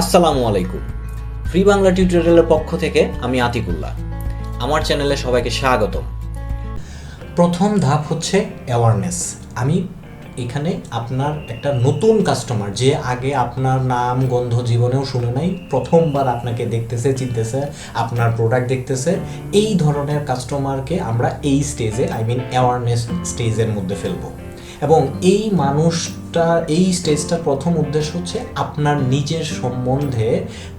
আসসালামু আলাইকুম। ফ্রি বাংলা টিউটোরিয়ালের পক্ষ থেকে আমি আতিকুল্লাহ। আমার চ্যানেলে সবাইকে স্বাগতম। প্রথম ধাপ হচ্ছে অ্যাওয়ারনেস আমি এখানে আপনার একটা নতুন কাস্টমার যে আগে আপনার নাম, গন্ধ জীবনেও শুনে নাই, প্রথমবার আপনাকে দেখতেছে, চিনতেছে, আপনার প্রোডাক্ট দেখতেছে, এই ধরনের কাস্টমারকে আমরা এই স্টেজে আই মিন অ্যাওয়ারনেস স্টেজের মধ্যে ফেলব। এবং এই মানুষটা এই স্টেজটার প্রথম উদ্দেশ্য হচ্ছে আপনার নিজের সম্বন্ধে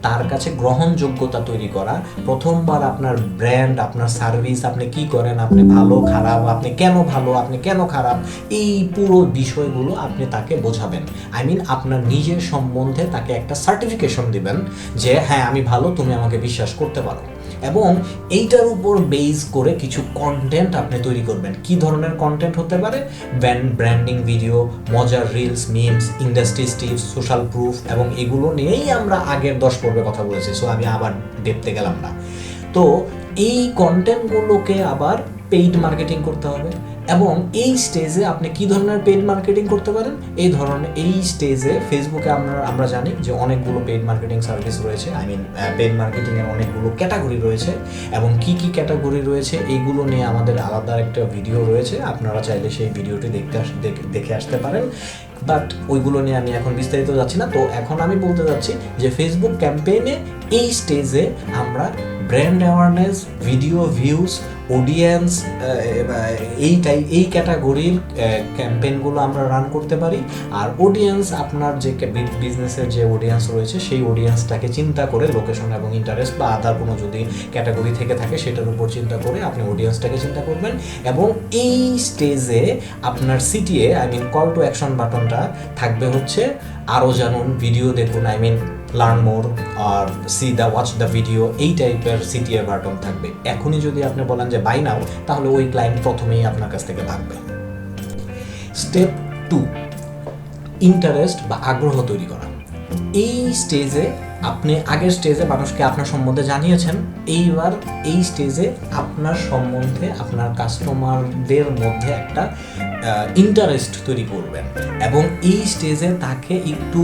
তার কাছে গ্রহণযোগ্যতা তৈরি করা। প্রথমবার আপনার ব্র্যান্ড আপনার সার্ভিস আপনি কি করেন, আপনি ভালো, খারাপ, আপনি কেন ভালো, আপনি কেন খারাপ, এই পুরো বিষয়গুলো আপনি তাকে বোঝাবেন। আই মিন আপনার নিজের সম্বন্ধে তাকে একটা সার্টিফিকেশন দিবেন যে হ্যাঁ আমি ভালো, তুমি আমাকে বিশ্বাস করতে পারো। এবং এইটার উপর বেস করে কিছু কন্টেন্ট আপনি তৈরি করবেন। কি ধরনের কন্টেন্ট হতে পারে? ব্র্যান্ডিং ভিডিও মজার reels memes industry tips social proof এবং এগুলো নিয়েই আমরা আগের দশ পর্বে কথা বলেছি সো আমি আবার দেখতে গেলাম না। তো এই কন্টেন্টগুলোকে আবার পেইড মার্কেটিং করতে হবে। এবং এই স্টেজে আপনি কি ধরনের পেইড মার্কেটিং করতে পারেন? এই ধরনের, এই স্টেজে ফেসবুকে আমরা আমরা জানি যে অনেকগুলো পেইড মার্কেটিং সার্ভিস রয়েছে। আই মিন পেইড মার্কেটিংয়ের অনেকগুলো ক্যাটাগরি রয়েছে এবং কি কি ক্যাটাগরি রয়েছে এইগুলো নিয়ে আমাদের আলাদা একটা ভিডিও রয়েছে। আপনারা চাইলে সেই ভিডিওটি দেখতে দেখে আসতে পারেন। বাট ওইগুলো নিয়ে আমি এখন বিস্তারিত যাচ্ছি না। তো এখন আমি বলতে যাচ্ছি যে ফেসবুক ক্যাম্পেইনে এই স্টেজে আমরা brand awareness video views audience এই টাই এই ক্যাটাগরির ক্যাম্পেইনগুলো আমরা রান করতে পারি। আর অডিয়েন্স আপনার যে বিজনেসের যে অডিয়েন্স রয়েছে, সেই অডিয়েন্সটাকে চিন্তা করে লোকেশন এবং ইন্টারেস্ট বা আদার কোনো যদি ক্যাটাগরি থেকে থাকে, সেটার উপর চিন্তা করে আপনি অডিয়েন্সটাকে চিন্তা করবেন। এবং এই স্টেজে আপনার CTA I mean call to action বাটনটা থাকবে হচ্ছে আরও জানুন ভিডিও দেখুন I mean learn more R see the watch the video এই টাইপের সিটিএ বাটন থাকবে। এখনই যদি আপনি বলেন যে বাই নাও তাহলে ওই ক্লায়েন্ট প্রথমেই আপনার কাছ থেকে ভাগবে। স্টেপ টু ইন্টারেস্ট বা আগ্রহ তৈরি করা। এই স্টেজে আপনি আগের স্টেজে মানুষকে আপনার সম্বন্ধে জানিয়েছেন, এইবার এই স্টেজে আপনার সম্বন্ধে, আপনার কাস্টমারদের মধ্যে একটা ইন্টারেস্ট তৈরি করবেন। এবং এই স্টেজে তাকে একটু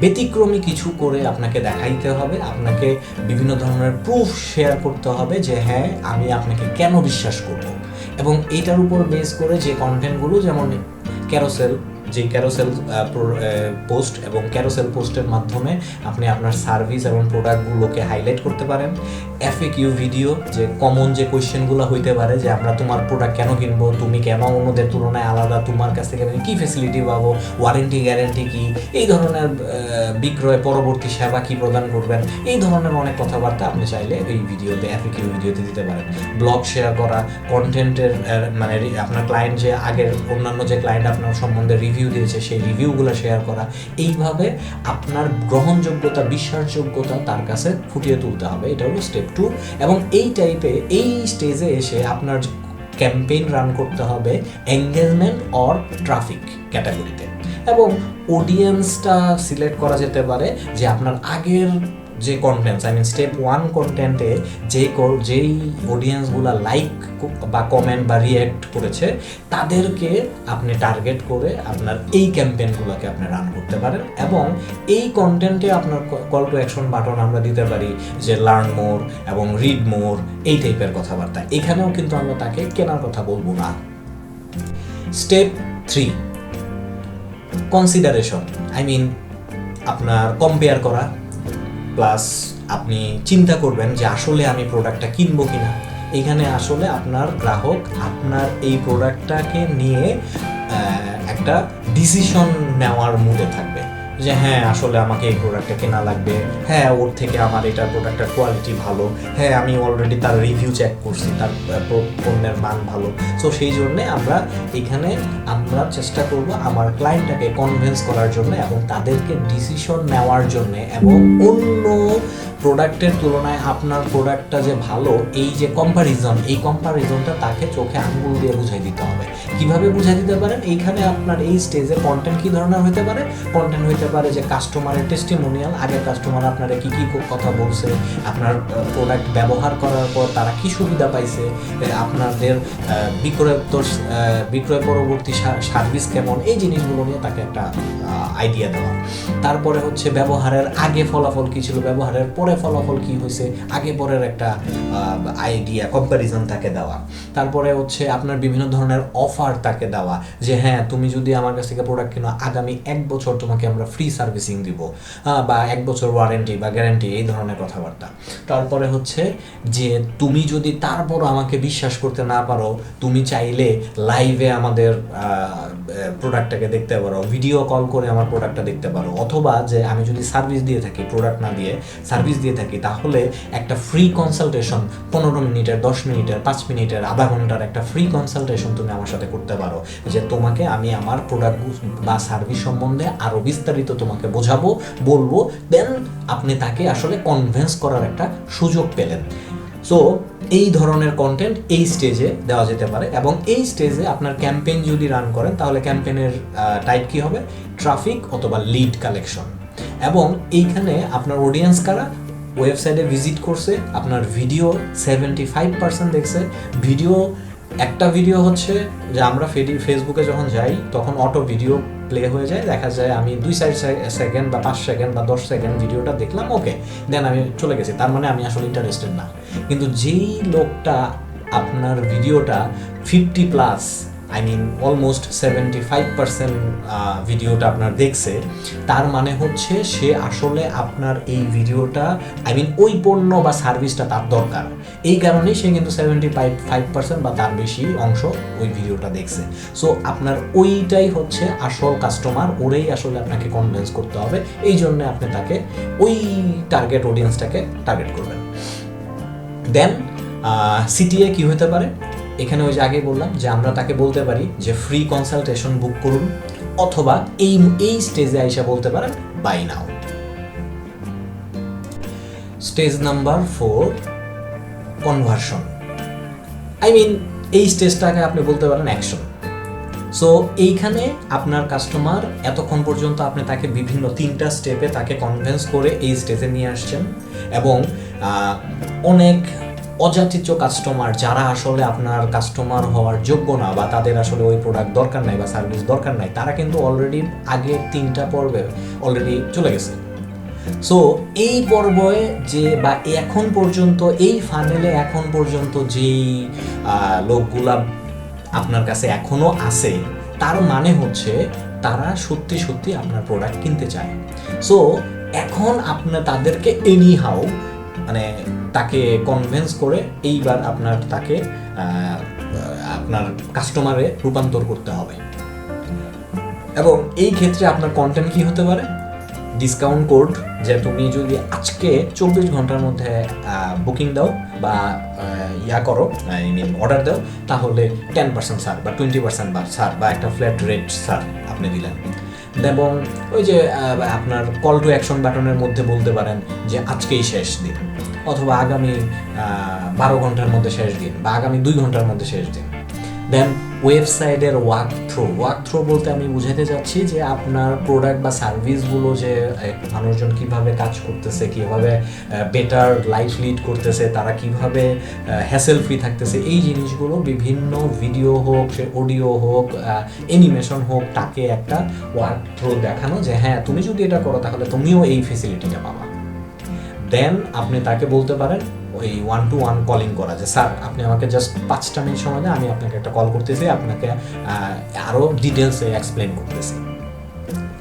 ব্যতিক্রমী কিছু করে আপনাকে দেখাইতে হবে। আপনাকে বিভিন্ন ধরনের প্রুফ শেয়ার করতে হবে যে হ্যাঁ আমি আপনাকে কেন বিশ্বাস করব? এবং এটার উপর বেস করে যে কন্টেন্টগুলো যেমন ক্যারোসেল যে ক্যারোসেল পোস্ট এবং ক্যারোসেল পোস্টের মাধ্যমে আপনি আপনার সার্ভিস এবং প্রোডাক্টগুলোকে হাইলাইট করতে পারেন। এফএকিউ ভিডিও যে কমন যে কোয়েশ্চেনগুলো হইতে পারে, যে আমরা তোমার প্রোডাক্ট কেন কিনবো, তুমি কেন অন্যদের তুলনায় আলাদা, তোমার কাছ থেকে আমি কী ফেসিলিটি পাবো ওয়ারেন্টি গ্যারেন্টি কি, এই ধরনের বিক্রয় পরবর্তী সেবা কি প্রদান করবেন, এই ধরনের অনেক কথাবার্তা আপনি চাইলে এই ভিডিওতে এফএকিউ ভিডিওতে দিতে পারেন। ব্লগ শেয়ার করা কন্টেন্টের মানে আপনার ক্লায়েন্ট যে আগের অন্যান্য যে ক্লায়েন্ট আপনার সম্বন্ধে রিভিউ দিয়েছে, সেই রিভিউগুলো শেয়ার করা, এইভাবে আপনার গ্রহণযোগ্যতা, বিশ্বাসযোগ্যতা তার কাছে ফুটিয়ে তুলতে হবে। এটা হলো স্টেপ টু এবং এই টাইপে এই স্টেজে এসে আপনার ক্যাম্পেইন রান করতে হবে এঙ্গেজমেন্ট অর ট্রাফিক ক্যাটাগরিতে এবং অডিয়েন্সটা সিলেক্ট করা যেতে পারে যে আপনার আগের যে contents I mean step one কন্টেন্টে যে যেই অডিয়েন্সগুলো লাইক বা কমেন্ট বা রিয়্যাক্ট করেছে, তাদেরকে আপনি টার্গেট করে আপনার এই ক্যাম্পেইনগুলোকে আপনি রান করতে পারেন এবং এই কন্টেন্টে আপনার কল টু অ্যাকশন বাটন আমরা দিতে পারি যে লার্ন মোর এবং রিড মোর এই টাইপের কথাবার্তা। এখানেও কিন্তু আমরা তাকে কেনার কথা বলব না। Step three consideration I mean আপনার কম্পেয়ার করা। প্লাস আপনি চিন্তা করবেন যে আসলে আমি প্রোডাক্টটা কিনবো কিনা। এখানে আসলে আপনার গ্রাহক আপনার এই প্রোডাক্টটাকে নিয়ে একটা ডিসিশন নেওয়ার মুডে থাকবে। যে হ্যাঁ আসলে আমাকে এই প্রোডাক্টটা কেনা লাগবে। হ্যাঁ ওর থেকে আমার এটা প্রোডাক্টের কোয়ালিটি ভালো। হ্যাঁ আমি অলরেডি তার রিভিউ চেক করছি, তার পণ্যের মান ভালো। সো সেই জন্যে আমরা এখানে, আমরা চেষ্টা করব আমার ক্লায়েন্টটাকে কনভিন্স করার জন্য এবং তাদেরকে ডিসিশন নেওয়ার জন্য এবং অন্য প্রোডাক্টের তুলনায় আপনার প্রোডাক্টটা যে ভালো, এই যে কম্পারিজন এই কম্পারিজনটা তাকে চোখে আঙ্গুল দিয়ে বুঝাই দিতে হবে। কীভাবে বুঝাই দিতে পারেন? এইখানে আপনার এই স্টেজে কন্টেন্ট কি ধরনের হতে পারে? কন্টেন্ট হতে পারে যে কাস্টমারের টেস্টিমোনিয়াল আগে কাস্টমার আপনারা কি কি কথা বলছে, আপনার প্রোডাক্ট ব্যবহার করার পর তারা কি সুবিধা পাইছে আপনাদের বিক্রয়োত্তর বিক্রয় পরবর্তী সার্ভিস কেমন, এই জিনিসগুলো নিয়ে তাকে একটা আইডিয়া দেওয়া। তারপরে হচ্ছে ব্যবহারের আগে ফলাফল কি ছিল, ব্যবহারের পরে ফলাফল কি হয়েছে? আগে পরের একটা আইডিয়া কম্প্যারিজন তাকে দেওয়া। তারপরে হচ্ছে আপনার বিভিন্ন ধরনের অফার তাকে দেওয়া যে হ্যাঁ তুমি যদি আমার কাছ থেকে প্রোডাক্ট কিনো, আগামী এক বছর তোমাকে আমরা ফ্রি সার্ভিসিং দিব। বা এক বছর ওয়ারেন্টি বা গ্যারান্টি এই ধরনের কথাবার্তা। তারপরে হচ্ছে যে, তুমি যদি তারপর আমাকে বিশ্বাস করতে না পারো, তুমি চাইলে লাইভে আমাদের প্রোডাক্টটাকে দেখতে পারো ভিডিও কল করে আমার প্রোডাক্টটা দেখতে পারো। অথবা যে, আমি যদি সার্ভিস দিয়ে থাকি প্রোডাক্ট না দিয়ে সার্ভিস দিয়ে থাকি, তাহলে একটা ফ্রি কনসালটেশন পনেরো মিনিটের, দশ মিনিটের, পাঁচ মিনিটের, আধা ঘণ্টার একটা ফ্রি কনসালটেশন তুমি আমার সাথে করতে পারো। যে তোমাকে আমি আমার প্রোডাক্ট বা সার্ভিস সম্বন্ধে আরও বিস্তারিত তোমাকে বোঝাবো, বলব দেন আপনি তাকে আসলে কনভিন্স করার একটা সুযোগ পেলেন। সো এই ধরনের কন্টেন্ট এই স্টেজে দেওয়া যেতে পারে এবং এই স্টেজে আপনার ক্যাম্পেইন যদি রান করেন, তাহলে ক্যাম্পেইনের টাইপ কি হবে? ট্রাফিক অথবা লিড কালেকশন এবং এইখানে আপনার অডিয়েন্স কারা? ওয়েবসাইটে ভিজিট করছে, আপনার ভিডিও সেভেন্টি ফাইভ পার্সেন্ট দেখছে। ভিডিও একটা ভিডিও হচ্ছে যে আমরা ফেসবুকে যখন যাই, তখন অটো ভিডিও প্লে হয়ে যায়। দেখা যায় আমি দুই চার সেকেন্ড বা পাঁচ সেকেন্ড বা দশ সেকেন্ড ভিডিওটা দেখলাম ওকে দেন আমি চলে গেছি। তার মানে আমি আসলে ইন্টারেস্টেড না। কিন্তু যেই লোকটা আপনার ভিডিওটা fifty plus I mean almost seventy five percent ভিডিওটা আপনার দেখছে। তার মানে হচ্ছে সে আসলে আপনার এই ভিডিওটা আই মিন ওই পণ্য বা সার্ভিসটা তার দরকার। এই কারণেই সে কিন্তু সেভেন্টি ফাইভ ফাইভ পার্সেন্ট বা তার বেশি অংশ ওই ভিডিওটা দেখছে। সো আপনার ওইটাই হচ্ছে আসল কাস্টমার ওরেই আসলে আপনাকে কনভিন্স করতে হবে। এই জন্য আপনি তাকে ওই টার্গেট অডিয়েন্সটাকে টার্গেট করবেন। দেন সিটিএ কি হতে পারে? এখানে ওই যে আগে বললাম যে আমরা তাকে বলতে পারি যে ফ্রি কনসালটেশন বুক করুন, অথবা এই এই স্টেজে আইসা বলতে পারেন buy now stage number four conversion I mean এই স্টেজটাকে আপনি বলতে পারেন অ্যাকশন সো এইখানে আপনার কাস্টমার এতক্ষণ পর্যন্ত আপনি তাকে বিভিন্ন তিনটা স্টেপে তাকে কনভেন্স করে এই স্টেজে নিয়ে আসছেন, এবং অনেক অযাচিত কাস্টমার যারা আসলে আপনার কাস্টমার হওয়ার যোগ্য না বা তাদের আসলে ওই প্রোডাক্ট দরকার নাই বা সার্ভিস দরকার নাই, তারা কিন্তু অলরেডি আগের তিনটা পর্বে অলরেডি চলে গেছে। সো এই পর্বে যে বা এখন পর্যন্ত, এই ফানেলে এখন পর্যন্ত যেই লোকগুলা আপনার কাছে এখনও আছে, তার মানে হচ্ছে তারা সত্যি সত্যি আপনার প্রোডাক্ট কিনতে চায়। সো এখন আপনার তাদেরকে এনি হাউ মানে তাকে কনভেন্স করে এইবার আপনার তাকে আপনার কাস্টমারে রূপান্তর করতে হবে। এবং এই ক্ষেত্রে আপনার কন্টেন্ট কি হতে পারে? ডিসকাউন্ট কোড যে তুমি যদি আজকে চব্বিশ ঘণ্টার মধ্যে বুকিং দাও বা ইয়া করো আই মিন অর্ডার দাও, তাহলে টেন পার্সেন্ট ছাড় বা টোয়েন্টি পার্সেন্ট বা ছাড় বা একটা ফ্ল্যাট রেট ছাড় আপনি দিলেন। এবং ওই যে আপনার কল টু অ্যাকশন বাটনের মধ্যে বলতে পারেন যে আজকেই শেষ দিন। অথবা আগামী বারো ঘণ্টার মধ্যে শেষ দিন বা আগামী দুই ঘণ্টার মধ্যে শেষ দিন। দেন ওয়েবসাইটের ওয়ার্ক থ্রো ওয়ার্ক থ্রো বলতে আমি বুঝাতে চাচ্ছি যে আপনার প্রোডাক্ট বা সার্ভিসগুলো যে মানুষজন কীভাবে কাজ করতেছে, কীভাবে বেটার লাইফ লিড করতেছে, তারা কীভাবে হ্যাসেল ফ্রি থাকতেছে, এই জিনিসগুলো বিভিন্ন ভিডিও হোক, সে অডিও হোক অ্যানিমেশন হোক, তাকে একটা ওয়ার্ক থ্রো দেখানো যে হ্যাঁ তুমি যদি এটা করো তাহলে তুমিও এই ফেসিলিটিটা পাবা। দেন আপনি তাকে বলতে পারেন, ওই ওয়ান টু ওয়ান কলিং করা যে, স্যার, আপনি আমাকে জাস্ট পাঁচটা মিনিট সময় আমি আপনাকে একটা কল করতেছি, আপনাকে আরও ডিটেলসে এক্সপ্লেন করতেছি।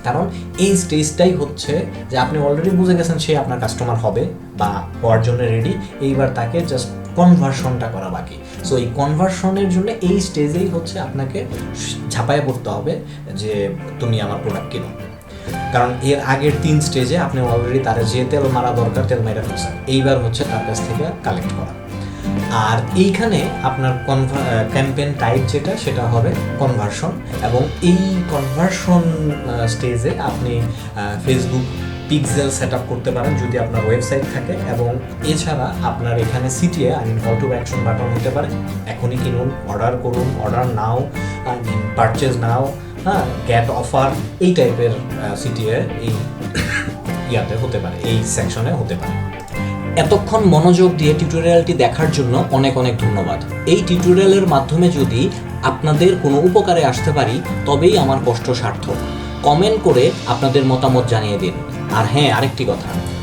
কারণ এই স্টেজটাই হচ্ছে যে, আপনি অলরেডি বুঝে গেছেন সে আপনার কাস্টমার হবে বা হওয়ার জন্য রেডি এইবার তাকে জাস্ট কনভার্সনটা করা বাকি। সো এই কনভার্সনের জন্য এই স্টেজেই হচ্ছে আপনাকে ঝাঁপায় পড়তে হবে যে, তুমি আমার প্রোডাক্ট কিনো? কারণ এর আগের তিন স্টেজে আপনি অলরেডি তার যে তেল মারা দরকার, তেল মেরে ফেলছেন। এইবার হচ্ছে তার কাছ থেকে কালেক্ট করা। আর এইখানে আপনার ক্যাম্পেন টাইপ যেটা, সেটা হবে কনভার্সন এবং এই কনভার্সন স্টেজে আপনি ফেসবুক পিক্সেল সেট আপ করতে পারেন যদি আপনার ওয়েবসাইট থাকে। এবং এছাড়া আপনার এখানে CTA I mean call to action button হতে পারে। এখনই কিনুন অর্ডার করুন order now I mean purchase now. হ্যাঁ গ্যাট অফার এই টাইপের সিটিএ এই ইয়াতে হতে পারে, এই সেকশনে হতে পারে। এতক্ষণ মনোযোগ দিয়ে টিউটোরিয়ালটি দেখার জন্য অনেক অনেক ধন্যবাদ। এই টিউটোরিয়ালের মাধ্যমে যদি আপনাদের কোনো উপকারে আসতে পারি, তবেই আমার কষ্ট সার্থক। কমেন্ট করে আপনাদের মতামত জানিয়ে দিন। আর হ্যাঁ আরেকটি কথা।